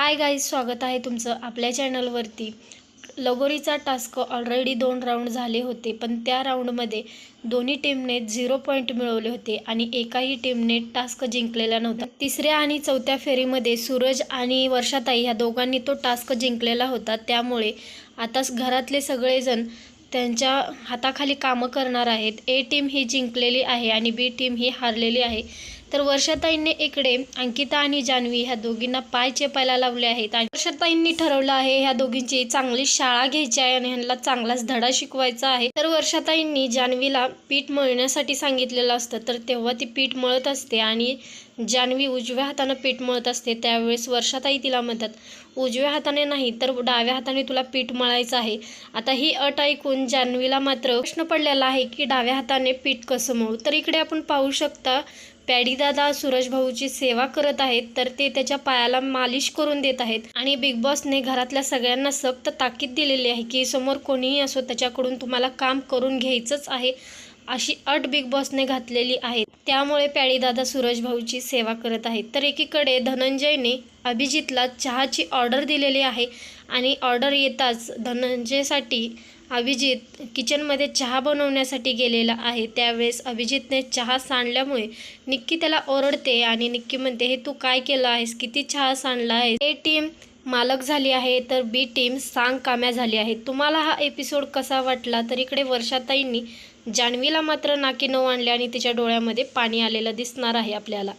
Hi guys स्वागत आहे तुमचं आपल्या चॅनलवरती. लगोरीचा टास्क ऑलरेडी दोन राऊंड झाले होते पण त्या राऊंडमध्ये दोन्ही टीमने झिरो पॉईंट मिळवले होते आणि एकाही टीमने टास्क जिंकलेला नव्हता. तिसऱ्या आणि चौथ्या फेरीमध्ये सूरज आणि वर्षाताई ह्या दोघांनी तो टास्क जिंकलेला होता. त्यामुळे आता घरातले सगळेजण त्यांच्या हाताखाली कामं करणार आहेत. ए टीम ही जिंकलेली आहे आणि बी टीम ही हारलेली आहे. तर वर्षाताईंनी इकडे अंकिता आणि जान्हवी ह्या दोघींना पाय चेपायला लावले आहेत. आणि वर्षाताईंनी ठरवलं आहे ह्या दोघींची चांगली शाळा घ्यायची आहे आणि ह्यांना चांगलाच धडा शिकवायचा आहे. तर वर्षाताईंनी जान्हवीला पीठ मळण्यासाठी सांगितलेलं असतं. तर तेव्हा ती पीठ मळत असते आणि जान्हवी उजव्या हातानं पीठ मळत असते. त्यावेळेस वर्षाताई तिला म्हणतात उजव्या हाताने नाही तर डाव्या हाताने तुला पीठ मळायचं आहे. आता ही अट ऐकून जान्हवीला मात्र प्रश्न पडलेला आहे की डाव्या हाताने पीठ कसं मळू? तर इकडे आपण पाहू शकता पॅडीदादा सूरज भाऊची सेवा करत आहेत तर ते त्याच्या पायाला मालिश करून देत आहेत. आणि बिग बॉसने घरातल्या सगळ्यांना सक्त ताकीद दिलेली आहे की समोर कोणीही असो त्याच्याकडून तुम्हाला काम करून घ्यायचंच आहे अशी अट बिग बॉसने घातलेली आहे. त्यामुळे पॅडीदादा सूरज भाऊची सेवा करत आहेत. तर एकीकडे धनंजयने अभिजितला चहाची ऑर्डर दिलेली आहे आणि ऑर्डर येताच धनंजयसाठी अभिजित किचनमध्ये चहा बनवण्यासाठी गेलेला आहे. त्यावेळेस अभिजितने चहा सांडल्यामुळे निक्की त्याला ओरडते आणि निक्की म्हणते हे तू काय केलं आहेस? किती चहा सांडला आहे ए टीम मालक झाली आहे तर बी टीम सांग काम्या झाली आहे. तुम्हाला हा एपिसोड कसा वाटला? तर इकडे वर्षाताईंनी जान्हवीला मात्र नाकी नऊ आणले आणि तिच्या डोळ्यामध्ये पाणी आलेलं दिसणार आहे आपल्याला.